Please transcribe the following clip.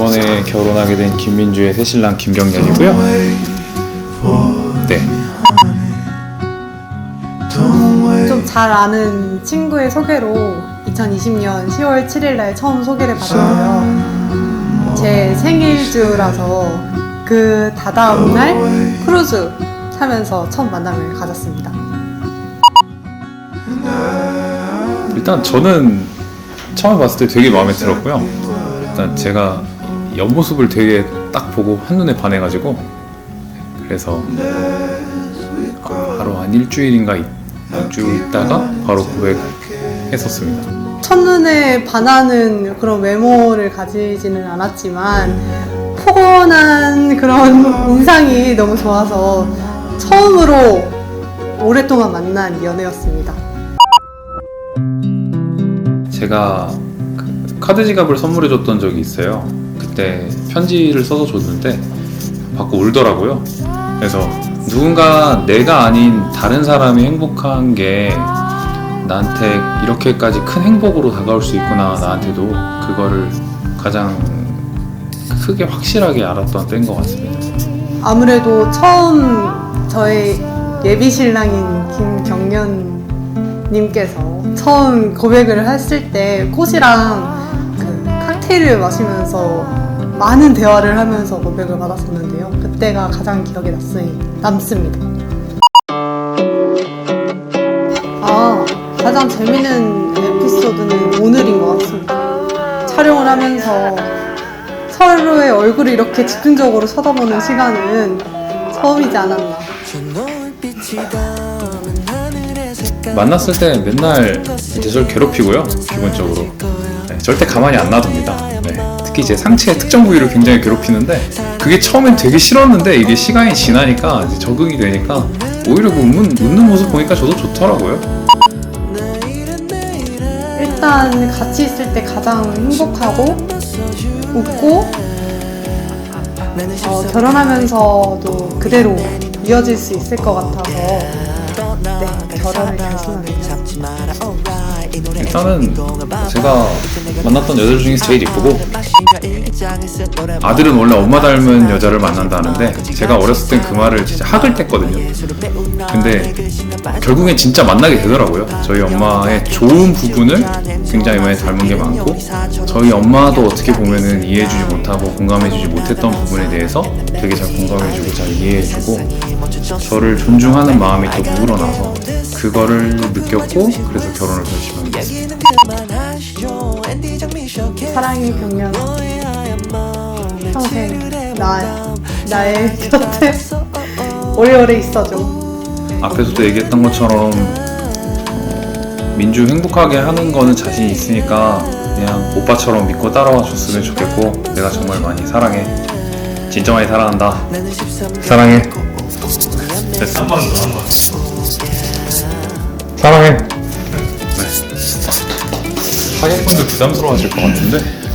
이번에 결혼하게 된 김민주의 새신랑 김경련이고요. 네. 좀 잘 아는 친구의 소개로 2020년 10월 7일 날 처음 소개를 받았고요. 제 생일주라서 그 다다음 날 크루즈 타면서 처음 만남을 가졌습니다. 일단 저는 처음 봤을 때 되게 마음에 들었고요. 일단 제가 옆모습을 되게 딱 보고 한눈에 반해가지고 그래서 바로 한 일주일인가 있- 일주일 있다가 바로 고백했었습니다. 첫눈에 반하는 그런 외모를 가지지는 않았지만 포근한 그런 인상이 너무 좋아서 처음으로 오랫동안 만난 연애였습니다. 제가 그 카드 지갑을 선물해 줬던 적이 있어요. 그때 편지를 써서 줬는데 받고 울더라고요. 그래서 누군가 내가 아닌 다른 사람이 행복한 게 나한테 이렇게까지 큰 행복으로 다가올 수 있구나 나한테도 그거를 가장 크게 확실하게 알았던 때인 것 같습니다. 아무래도 처음 저의 예비 신랑인 김경련님께서 처음 고백을 했을 때 꽃이랑 그 칵테일을 마시면서 많은 대화를 하면서 고백을 받았었는데요. 그때가 가장 기억에 났으니, 남습니다. 아, 가장 재밌는 에피소드는 오늘인 것 같습니다. 촬영을 하면서 서로의 얼굴을 이렇게 집중적으로 쳐다보는 시간은 처음이지 않았나. 만났을 때 맨날 저를 괴롭히고요 기본적으로 네, 절대 가만히 안 놔둡니다. 네, 특히 제 상체의 특정 부위를 굉장히 괴롭히는데 그게 처음엔 되게 싫었는데 이게 시간이 지나니까 이제 적응이 되니까 오히려 그 웃는, 웃는 모습 보니까 저도 좋더라고요. 일단 같이 있을 때 가장 행복하고 웃고 어, 결혼하면서도 그대로 이어질 수 있을 것 같아서 네, 결혼을 결심합니다. 일단은 제가 만났던 여자 중에서 제일 이쁘고 아들은 원래 엄마 닮은 여자를 만난다는데 제가 어렸을 땐 그 말을 진짜 학을 뗐거든요 근데 결국엔 진짜 만나게 되더라고요. 저희 엄마의 좋은 부분을 굉장히 많이 닮은 게 많고 저희 엄마도 어떻게 보면은 이해해주지 못하고 공감해주지 못했던 부분에 대해서 되게 잘 공감해주고 잘 이해해주고 저를 존중하는 마음이 더 우러나서 그거를 느꼈고 그래서 결혼을 결심합니다. 사랑의 경련 평생 나, 나의 곁에 오래오래 있어줘. 앞에서도 얘기했던 것처럼 어, 민주 행복하게 하는 거는 자신 있으니까 그냥 오빠처럼 믿고 따라와 줬으면 좋겠고 내가 정말 많이 사랑해 진짜 많이 사랑한다 사랑해 됐어 한 번 더, 한 번. 사랑해 네. 하객분들 부담스러워하실 것 같은데